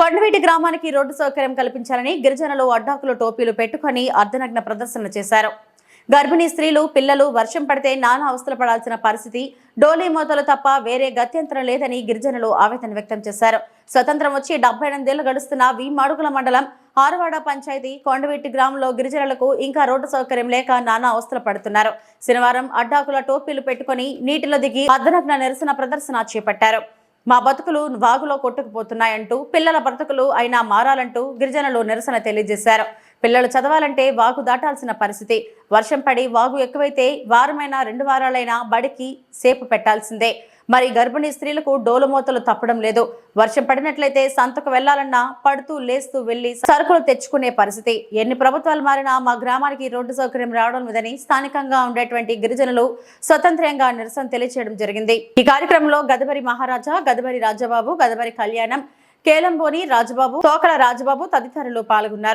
కొండవీటి గ్రామానికి రోడ్డు సౌకర్యం కల్పించాలని గిరిజనులు అడ్డాకులు టోపీలు పెట్టుకొని అర్ధనగ్న ప్రదర్శనలు చేశారు. గర్భిణీ స్త్రీలు పిల్లలు వర్షం పడితే నానా అవస్థలు పడాల్సిన పరిస్థితి డోలీ మోతలు తప్ప వేరే గత్యంతరం లేదని గిరిజనులు ఆవేదన వ్యక్తం చేశారు. స్వతంత్రం వచ్చి డెబ్బై ఎనిమిదేళ్ళు గడుస్తున్న వి మాడుగుల మండలం ఆరువాడ పంచాయతీ కొండవీటి గ్రామంలో గిరిజనులకు ఇంకా రోడ్డు సౌకర్యం లేక నానా అవస్థలు పడుతున్నారు. శనివారం అడ్డాకుల టోపీలు పెట్టుకొని నీటిలో దిగి అర్ధనగ్న నిరసన ప్రదర్శన చేపట్టారు. మా బతుకులు వాగులో కొట్టుకుపోతున్నాయంటూ పిల్లల బ్రతుకులు అయినా మారాలంటూ గిరిజనులు నిరసన తెలియజేశారు. పిల్లలు చదవాలంటే వాగు దాటాల్సిన పరిస్థితి. వర్షం పడి వాగు ఎక్కువైతే వారమైనా రెండు వారాలైనా బడికి సేపు పెట్టాల్సిందే. మరి గర్భిణీ స్త్రీలకు డోలుమోతలు తప్పడం లేదు. వర్షం పడినట్లయితే సంతకు వెళ్ళాలన్నా పడుతూ లేస్తూ వెళ్ళి సరుకులు తెచ్చుకునే పరిస్థితి. ఎన్ని ప్రభుత్వాలు మారినా మా గ్రామానికి రోడ్డు సౌకర్యం రావడం లేదని స్థానికంగా ఉండేటువంటి గిరిజనులు స్వతంత్రంగా నిరసన తెలియజేయడం జరిగింది. ఈ కార్యక్రమంలో గదబరి మహారాజా గదబరి రాజబాబు గదబరి కళ్యాణం కేలంబోని రాజబాబు తోకల రాజబాబు తదితరులు పాల్గొన్నారు.